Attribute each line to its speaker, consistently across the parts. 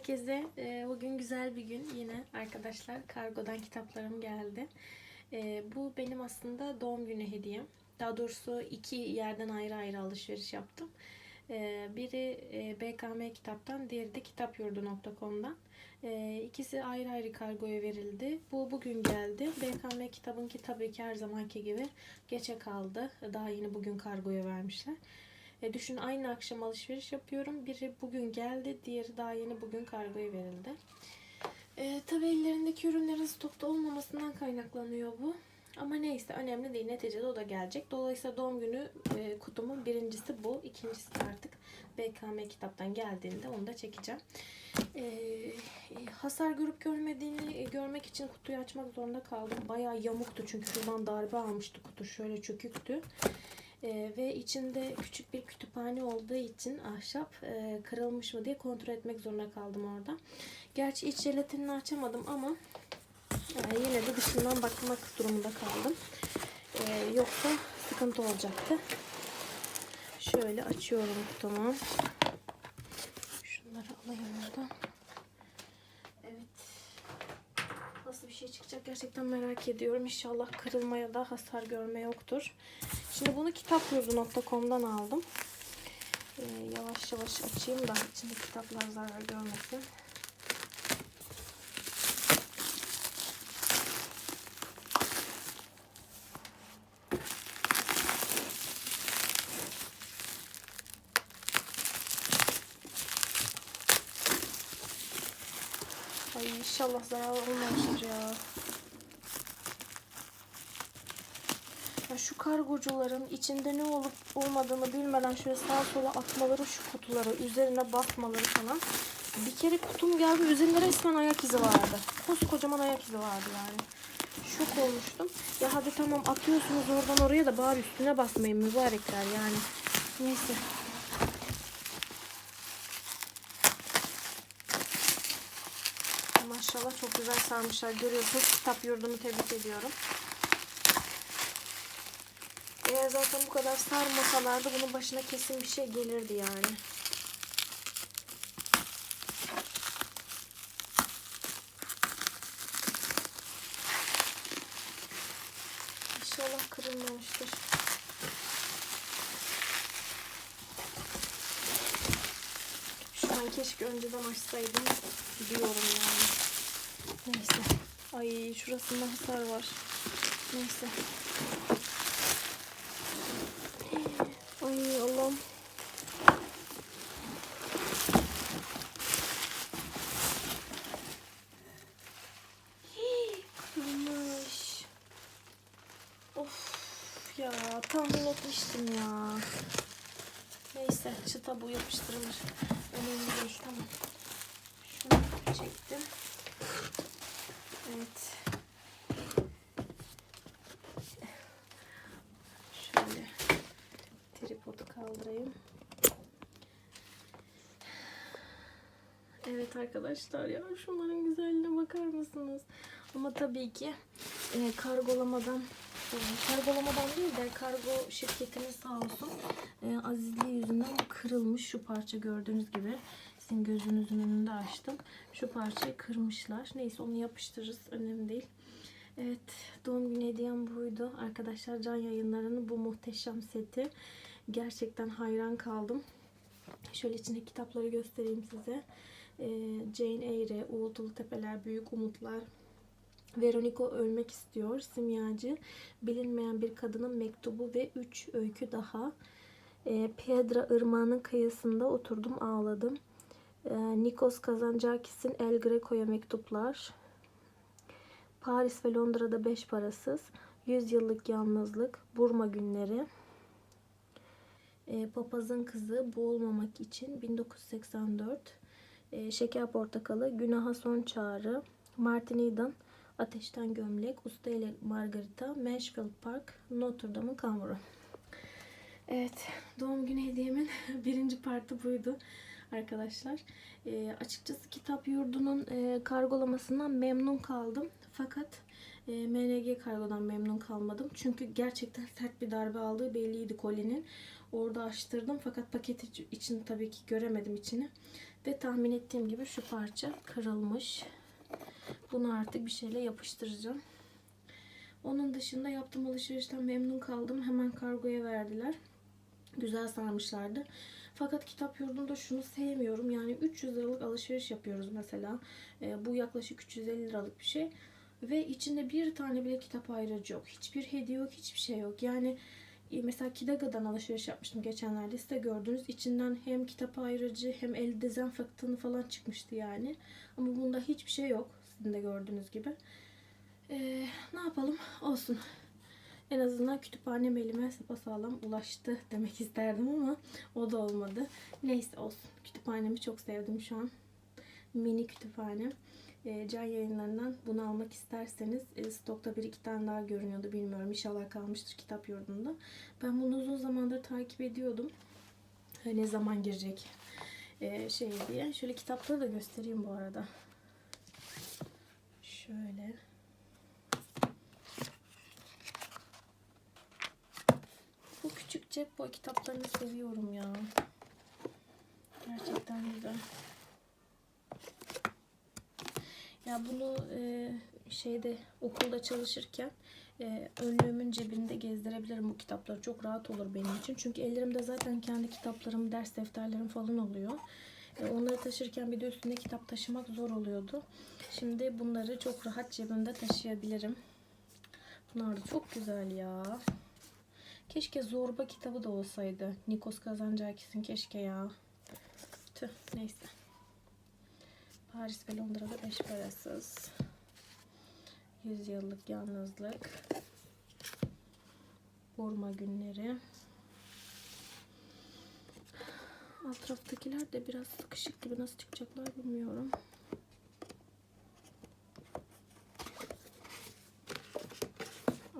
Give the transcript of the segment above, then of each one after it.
Speaker 1: herkese. Ee, Bugün güzel bir gün yine arkadaşlar. Kargodan kitaplarım geldi. Ee, Bu benim aslında doğum günü hediyem. Daha doğrusu iki yerden ayrı ayrı alışveriş yaptım. Ee, Biri e, BKM kitaptan, diğeri de kitapyurdu.com'dan. İkisi ayrı ayrı kargoya verildi. Bu bugün geldi. BKM kitabınki tabii ki her zamanki gibi geçe kaldı. Daha yeni bugün kargoya vermişler. E, düşün aynı akşam alışveriş yapıyorum. Biri bugün geldi, diğeri daha yeni bugün kargoya verildi. E, tabii ellerindeki ürünlerin stokta olmamasından kaynaklanıyor bu. Ama neyse önemli değil. Neticede o da gelecek. Dolayısıyla doğum günü e, kutumun birincisi bu. İkincisi artık BKM kitaptan geldiğinde onu da çekeceğim. E, hasar görüp görmediğini e, görmek için kutuyu açmak zorunda kaldım. Bayağı yamuktu çünkü şuradan darbe almıştı kutu. Şöyle çöküktü. Ee, ve içinde küçük bir kütüphane olduğu için ahşap e, kırılmış mı diye kontrol etmek zorunda kaldım orada. Gerçi iç jelatinini açamadım ama e, yine de dışından bakmak durumunda kaldım. E, yoksa sıkıntı olacaktı. Şöyle açıyorum kutumu. Şunları alayım buradan. Evet. Nasıl bir şey çıkacak gerçekten merak ediyorum. İnşallah kırılmaya da hasar görme yoktur. Şimdi bunu kitapyurdu.com'dan aldım. Ee, yavaş yavaş açayım da içinde kitaplar zarar görmesin. Ay inşallah zarar olmamıştır ya. Şu kargocuların içinde ne olup olmadığını bilmeden şöyle sağa sola atmaları şu kutuları, üzerine basmaları falan. Bir kere kutum geldi, üzerinde resmen ayak izi vardı. Koskocaman ayak izi vardı yani. Şok olmuştum. Ya hadi tamam atıyorsunuz oradan oraya da bari üstüne basmayın mübarekler yani. Neyse. Maşallah çok güzel sarmışlar. Görüyorsunuz kitap yurdunu tebrik ediyorum. Eğer zaten bu kadar sarmasalardı bunun başına kesin bir şey gelirdi yani. İnşallah kırılmamıştır. Şu an keşke önceden açsaydım diyorum yani. Neyse. Ay şurasında hasar var. Neyse. Ay Allah'ım. Hii, Kırılmış. Of ya tahmin etmiştim ya. Neyse çıta bu yapıştırılır. Önemli değil tamam. Şunu çektim. Evet. Şöyle tripodu kaldırayım. Evet arkadaşlar ya şunların güzelliğine bakar mısınız? Ama tabii ki e, kargolamadan e, kargolamadan değil de kargo şirketinin sağ olsun e, azizliği yüzünden kırılmış şu parça gördüğünüz gibi sizin gözünüzün önünde açtım. Şu parçayı kırmışlar. Neyse onu yapıştırırız. Önemli değil. Evet doğum günü hediyem buydu. Arkadaşlar can yayınlarının bu muhteşem seti. Gerçekten hayran kaldım. Şöyle içinde kitapları göstereyim size. Ee, Jane Eyre, Uğultulu Tepeler, Büyük Umutlar, Veronica ölmek istiyor, Simyacı, Bilinmeyen bir kadının mektubu ve 3 öykü daha. Ee, Pedra Irmağı'nın kıyısında oturdum ağladım. Ee, Nikos Kazantzakis'in El Greco'ya mektuplar. Paris ve Londra'da beş parasız. 100 yıllık yalnızlık. Burma günleri. E, Papazın kızı boğulmamak için 1984. E, Şeker portakalı. Günaha son çağrı. Martin Eden. Ateşten gömlek. Usta ile Margarita. Marshfield Park. Notre Dame'ın kamburu. Evet. Doğum günü hediyemin birinci partı buydu arkadaşlar. E, açıkçası kitap yurdunun e, kargolamasından memnun kaldım. Fakat e, MNG kargodan memnun kalmadım. Çünkü gerçekten sert bir darbe aldığı belliydi kolinin. Orada açtırdım fakat paket iç- içini tabii ki göremedim içini. Ve tahmin ettiğim gibi şu parça kırılmış. Bunu artık bir şeyle yapıştıracağım. Onun dışında yaptığım alışverişten memnun kaldım. Hemen kargoya verdiler. Güzel sarmışlardı. Fakat kitap yurdunda şunu sevmiyorum. Yani 300 liralık alışveriş yapıyoruz mesela. Ee, bu yaklaşık 350 liralık bir şey. Ve içinde bir tane bile kitap ayrıcı yok. Hiçbir hediye yok, hiçbir şey yok. Yani e, mesela Kidaga'dan alışveriş yapmıştım geçenlerde. Siz de gördünüz. İçinden hem kitap ayrıcı hem el dezenfektanı falan çıkmıştı yani. Ama bunda hiçbir şey yok. Sizin de gördüğünüz gibi. Ee, ne yapalım? Olsun. En azından kütüphanem elime sapasağlam ulaştı demek isterdim ama o da olmadı. Neyse olsun. Kütüphanemi çok sevdim şu an. Mini kütüphanem. E, can yayınlarından bunu almak isterseniz e, stokta bir iki tane daha görünüyordu bilmiyorum. İnşallah kalmıştır kitap yurdunda. Ben bunu uzun zamandır takip ediyordum. Ha, Ne zaman girecek e, şey diye. Şöyle kitapları da göstereyim bu arada. Şöyle. Bu küçük cep boy kitaplarını seviyorum ya. Gerçekten güzel. Ya bunu e, şeyde okulda çalışırken e, önlüğümün cebinde gezdirebilirim bu kitapları. Çok rahat olur benim için. Çünkü ellerimde zaten kendi kitaplarım, ders defterlerim falan oluyor. E, onları taşırken bir de üstünde kitap taşımak zor oluyordu. Şimdi bunları çok rahat cebimde taşıyabilirim. Bunlar da çok güzel ya. Keşke zorba kitabı da olsaydı. Nikos Kazancakis'in keşke ya. Tüh neyse. Paris ve Londra'da beş parasız. Yüzyıllık yalnızlık. Burma günleri. Alt taraftakiler de biraz sıkışık gibi nasıl çıkacaklar bilmiyorum.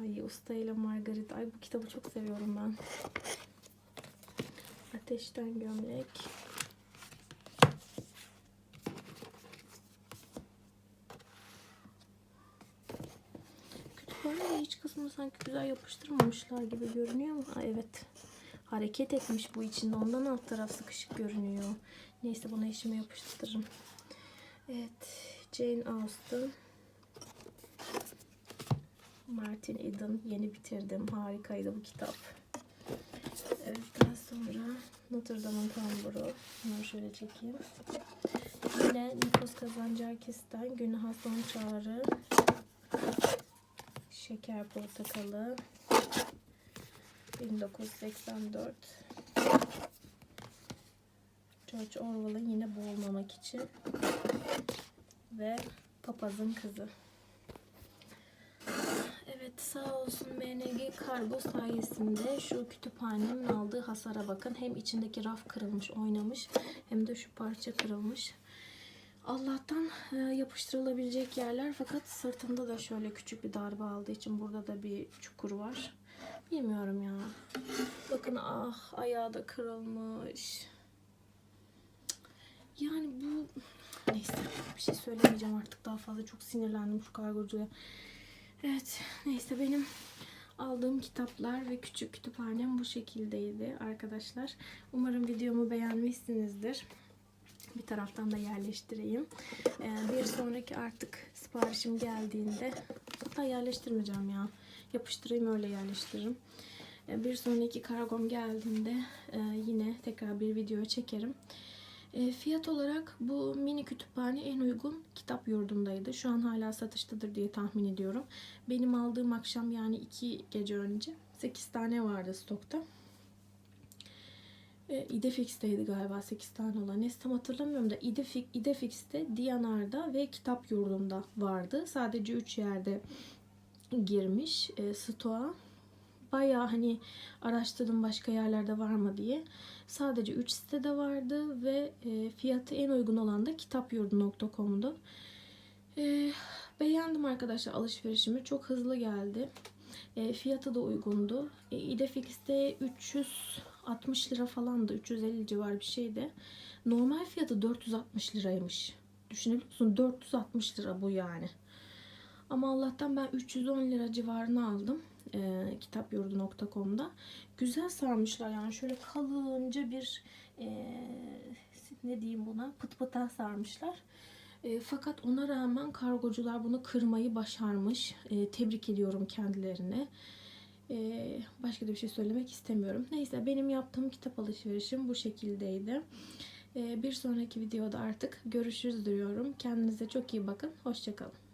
Speaker 1: Ay Usta ile Margaret. Ay bu kitabı çok seviyorum ben. Ateşten gömlek. Kısmını sanki güzel yapıştırmamışlar gibi görünüyor ama Aa, evet. Hareket etmiş bu içinde. Ondan alt taraf sıkışık görünüyor. Neyse bunu eşime yapıştırırım. Evet. Jane Austen. Martin Eden. Yeni bitirdim. Harikaydı bu kitap. Evet daha sonra Notre Dame'ın tamburu. Bunu şöyle çekeyim. Yine Nikos Kazancakis'ten Günaha Son Çağrı. Şeker Portakalı. 1984. George Orwell'ın yine boğulmamak için. Ve Papazın Kızı. Evet sağ olsun MNG kargo sayesinde şu kütüphanemin aldığı hasara bakın. Hem içindeki raf kırılmış oynamış hem de şu parça kırılmış. Allah'tan e, yapıştırılabilecek yerler fakat sırtında da şöyle küçük bir darbe aldığı için burada da bir çukur var. Bilmiyorum ya. Bakın ah ayağı da kırılmış. Yani bu neyse bir şey söylemeyeceğim artık daha fazla çok sinirlendim şu kargocuya. Evet neyse benim aldığım kitaplar ve küçük kütüphanem bu şekildeydi arkadaşlar. Umarım videomu beğenmişsinizdir. Bir taraftan da yerleştireyim. Ee, bir sonraki artık siparişim geldiğinde hatta yerleştirmeyeceğim ya. Yapıştırayım öyle yerleştiririm. Ee, bir sonraki kargom geldiğinde e, yine tekrar bir video çekerim. E, fiyat olarak bu mini kütüphane en uygun kitap yurdundaydı. Şu an hala satıştadır diye tahmin ediyorum. Benim aldığım akşam yani iki gece önce 8 tane vardı stokta. E, İdefix'teydi galiba 8 tane olan. Neyse tam hatırlamıyorum da İdefix, İdefix'te, Diyanar'da ve Kitap Yurdu'nda vardı. Sadece 3 yerde girmiş e, stoğa. Bayağı hani araştırdım başka yerlerde var mı diye. Sadece 3 sitede vardı ve e, fiyatı en uygun olan da kitapyurdu.com'du. E, beğendim arkadaşlar alışverişimi. Çok hızlı geldi. E, fiyatı da uygundu. E, İdefix'te 360 lira falandı. 350 civar bir şeydi. Normal fiyatı 460 liraymış. Düşünebiliyor musun? 460 lira bu yani. Ama Allah'tan ben 310 lira civarına aldım. e, kitapyurdu.com'da. Güzel sarmışlar yani şöyle kalınca bir e, ne diyeyim buna pıt pıta sarmışlar. E, fakat ona rağmen kargocular bunu kırmayı başarmış. E, tebrik ediyorum kendilerine. E, başka da bir şey söylemek istemiyorum. Neyse benim yaptığım kitap alışverişim bu şekildeydi. E, bir sonraki videoda artık görüşürüz diyorum. Kendinize çok iyi bakın. Hoşçakalın.